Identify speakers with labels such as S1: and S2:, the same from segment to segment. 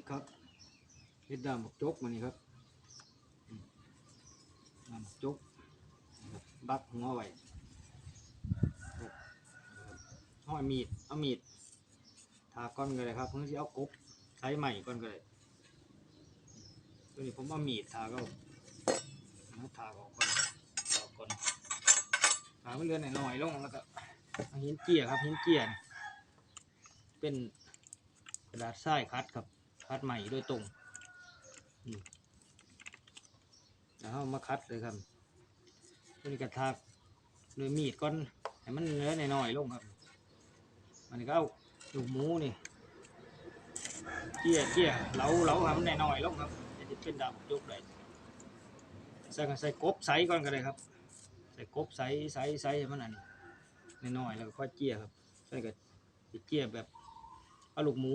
S1: ดีครับเฮ็ดดามกจกมานี่ครับดามกจกบักหัวไว้ห้อยมีดเอามีดทาก้อนก็ได้ครับเพื่อที่เอากบใช้ใหม่ก้อนก็ได้ตัวนี้ผมเอามีดทาก็เอาทาออกก่อนทาก่อนทาไม่เลือนหน่อยๆลงแล้วก็หินเจียครับหินเจียเป็นกระดาษทรายคัดครับ คัดใหม่โดยตรงแล้วเอามาคัดเลยครับตัวนี้กระทากด้วยมีดก่อนให้มันเนื้อหน่อยๆลงครับมันก็เอาลูกหมูนี่เกี้ยเกี้ยเหลาเหลาให้มันหน่อยๆลงครับจะเป็นดาบยกเลยใส่ก็ใส่กบใส่ก่อนก็ได้ครับ ใส่กบใส่ใส่ใส่ให้มันอันนี้น้อยๆแล้วก็ค่อยเกี้ยครับใส่ก็เกี้ยแบบเอาลูกหมู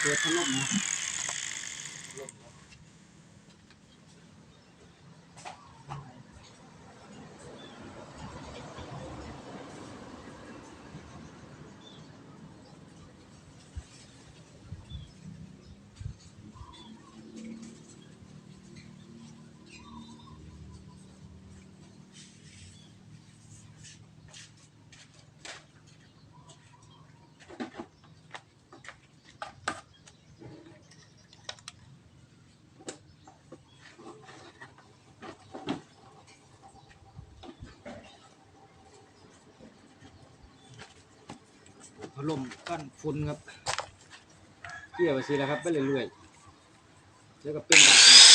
S1: เปิดพัดลมนะ พัดลมกั้นฝุ่นครับเกี่ยวไปสิแล้วครับไม่เลยรวยๆแล้วก็เป็นแบบนี้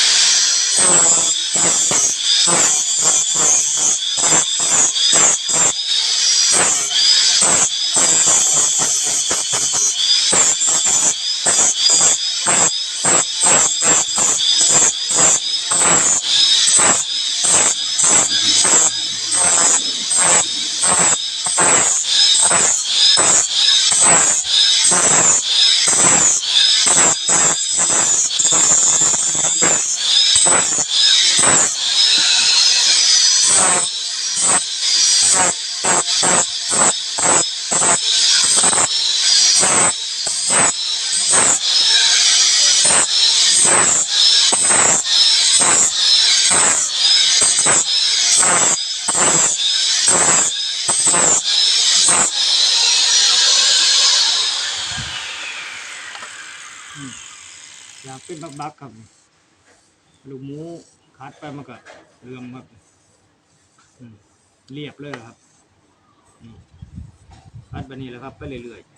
S1: อยากเป็นบักๆครับลูกหมูคัดไปมันก็เรื่อมครับเรียบเลยครับคัดแบบนี้แหล้วครับ ไปเรื่อยๆ